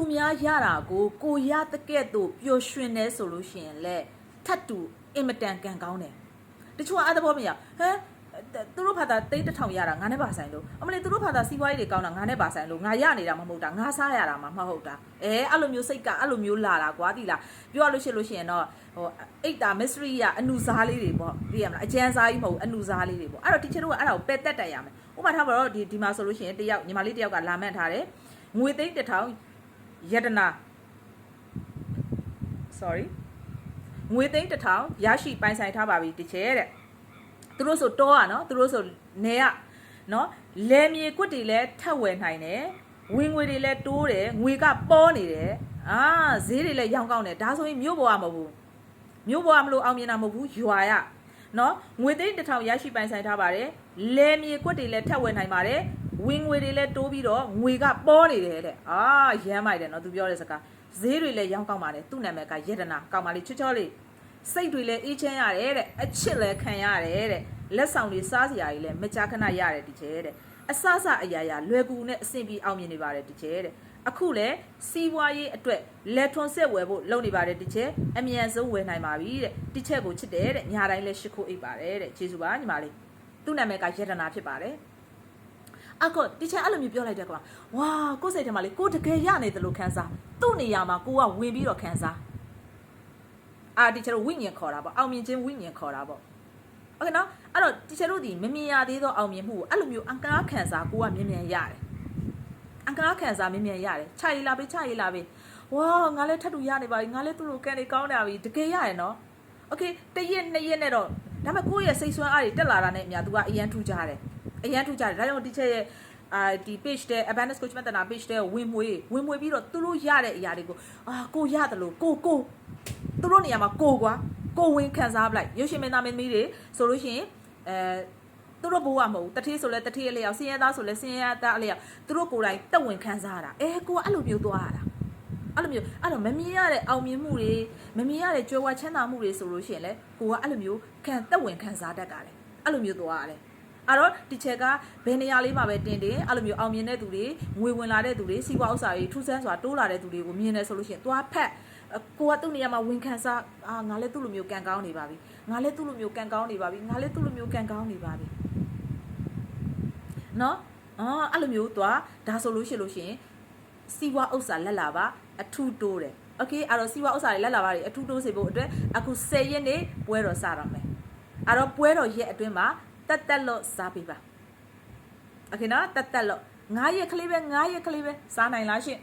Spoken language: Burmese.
သူများရတာကိုကိုရတကဲ့သို့ပျော်ရွှင်နေဆိုလို့ရှိရင်လေထတ်တူအင်မတန်ကန်ကောင်းတယ်တချို့ကအဲ့တဘောမရဟမ်သူတို့ဖာသာတိတ်တစ်ထောင်ရတာငါနဲ့ပါဆိုင်လို့အမလေးသူတို့ဖာသာစီးပွားရေးတွေကောင်းတာငါနဲ့ပါဆိုင်လို့ငါရနေတာမဟုတ်တာငါစားရတာမှမဟုတ်တာအဲအဲ့လိုမျိုးစိတ်ကအဲ့လိုမျိုးလာတာကွာဒီလားပြောရလို့ရှိလို့ရှိရင်တော့ဟိုအိတ်တာ mystery ရအနုစားလေးတွေပေါ့သိရမလားအကျန်းစားကြီးမဟုတ်အနုစားလေးတွေပေါ့အဲ့တော့ teacher တို့ကအဲ့ဒါကိုပယ်တက်တက်ရမယ်ဥပမာထားပါတော့ဒီဒီမှာဆိုလို့ရှိရင်တယောက်ညီမလေးတယောက်ကလာမှတ်ထားတယ်ငွေသိန်းတစ်ထောင် ယတနာ sorry ငွေသိန်းတစ်ထောင်ရရှိပိုင်ဆိုင်ထားပါပြီတချဲတဲ့သူတို့ဆိုတောอ่ะเนาะသူတို့ဆိုနေอ่ะเนาะလယ်မြေကွက်တွေလည်းထက်ဝယ်နိုင်တယ်ဝင်ငွေတွေလည်းတိုးတယ်ငွေကပေါ်နေတယ်အာဈေးတွေလည်းရောင်းကောင်းတယ်ဒါဆိုရင်မြို့ပေါ်ကမဟုတ်ဘူးမြို့ပေါ်ကမလို့အောင်မြင်တာမဟုတ်ဘူးရွာရနော်ငွေသိန်းတစ်ထောင်ရရှိပိုင်ဆိုင်ထားပါတယ်လယ်မြေကွက်တွေလည်းထက်ဝယ်နိုင်ပါတယ် ဝင်ငွေတွေလည်းတိုးပြီးတော့ငွေကပေါ်နေတယ်တဲ့အာရမ်းမိုက်တယ်နော်သူပြောတဲ့စကားဈေးတွေလည်းရောင်းကောင်းပါတယ်သူ့နာမည်ကယတနာကောင်းပါလေချောချောလေးစိတ်တွေလည်းအေးချမ်းရတယ်တဲ့အချစ်လည်းခံရတယ်တဲ့လက်ဆောင်တွေစားစရာတွေလည်းမကြာခဏရတယ်ဒီကျဲတဲ့အဆအဆအရာရာလွယ်ကူနဲ့အဆင်ပြေအောင်မြင်နေပါတယ်ဒီကျဲတဲ့အခုလည်းစီးပွားရေးအတွက်လက်ထွန်ဆက်ဝယ်ဖို့လုပ်နေပါတယ်ဒီကျဲအမြန်ဆုံးဝယ်နိုင်ပါပြီတဲ့ဒီချက်ကိုချစ်တယ်တဲ့ညာတိုင်းလည်းရှ िख ိုးအိတ်ပါတယ်တဲ့ကျေးဇူးပါညီမလေးသူ့နာမည်ကယတနာဖြစ်ပါတယ် အခုတီချာအဲ့လိုမျိုးပြောလိုက်တဲ့ကောင်ဝါကိုယ်စိတ်ထဲမှာလေကိုတကယ်ရနေတယ်လို့ခံစားသူ့နေရာမှာကိုကဝင်ပြီးတော့ခံစားအာတီချာတို့ဝိညာဉ်ခေါ်တာပေါ့အောင်မြင်ခြင်းဝိညာဉ်ခေါ်တာပေါ့โอเคနော်အဲ့တော့တီချာတို့ဒီမမြင်ရသေးသောအောင်မြင်မှုကိုအဲ့လိုမျိုးအင်္ကားခံစားကိုကမြင်မြင်ရတယ်အင်္ကားခံစားမြင်မြင်ရတယ်ခြာရီလာပေးခြာရီလာပေးဝါငါလည်းထပ်တူရနေပါပြီငါလည်းသူ့လိုကန်နေကောင်းနေတာပြီတကယ်ရရနော်โอเคတရက်နှစ်ရက်နဲ့တော့ဒါပေမဲ့ကိုယ့်ရဲ့စိတ်ဆွမ်းအားတွေတက်လာတာနဲ့အများသူကအရန်ထူကြတယ် အရန်ထူကြတယ်ဒါကြောင့်တီချာရဲ့အာဒီ page တဲ့ abundance coach မတနာ page တဲ့ဝင်မွေဝင်မွေပြီးတော့သူတို့ရတဲ့အရာတွေကိုအာကိုရတယ်လို့ကိုကိုသူတို့နေရာမှာကိုကွာကိုဝင်ခံစားပလိုက်ရုပ်ရှင်မင်းသားမင်းသမီးတွေဆိုလို့ရှိရင်အဲသူတို့ဘိုးကမဟုတ်ဘူးတထေးဆိုလဲတထေးအလျောက်စင်းရဲသားဆိုလဲစင်းရဲသားအလျောက်သူတို့ကိုယ်တိုင်တက်ဝင်ခံစားရတာအဲကိုကအဲ့လိုမျိုးသွားရတာအဲ့လိုမျိုးအဲ့တော့မမြင်ရတဲ့အောင်မြင်မှုတွေမမြင်ရတဲ့ကြွယ်ဝချမ်းသာမှုတွေဆိုလို့ရှိရင်လဲကိုကအဲ့လိုမျိုးခံတက်ဝင်ခံစားတတ်တာလေအဲ့လိုမျိုးသွားရတယ် အဲ့တော့ဒီချက်ကဘယ်နေရာလေးမှာပဲတင်တင်အဲ့လိုမျိုးအောင်မြင်တဲ့သူတွေငွေဝင်လာတဲ့သူတွေစီးပွားဥစ္စာတွေထူးဆန်းစွာတိုးလာတဲ့သူတွေကိုမြင်နေဆိုလို့ရှိရင်သွားဖက်ကိုကသူ့နေရာမှာဝင်ခံစားအာငါလည်းသူ့လိုမျိုးကန်ကောင်းနေပါပြီငါလည်းသူ့လိုမျိုးကန်ကောင်းနေပါပြီငါလည်းသူ့လိုမျိုးကန်ကောင်းနေပါပြီနော်အော်အဲ့လိုမျိုးသွားဒါဆိုလို့ရှိလို့ရှိရင်စီးပွားဥစ္စာလက်လာပါအထူးတိုးတယ်โอเคအဲ့တော့စီးပွားဥစ္စာတွေလက်လာပါတွေအထူးတိုးစေဖို့အတွက်အခု10ရက်နေပွဲတော်စတော့မယ်အဲ့တော့ပွဲတော်ရက်အတွင်းမှာ တက်တက်လို့စားပေးပါโอเคနော်တက်တက်လို့9ရက်ကလေးပဲ9ရက်ကလေးပဲစားနိုင်လားရှင်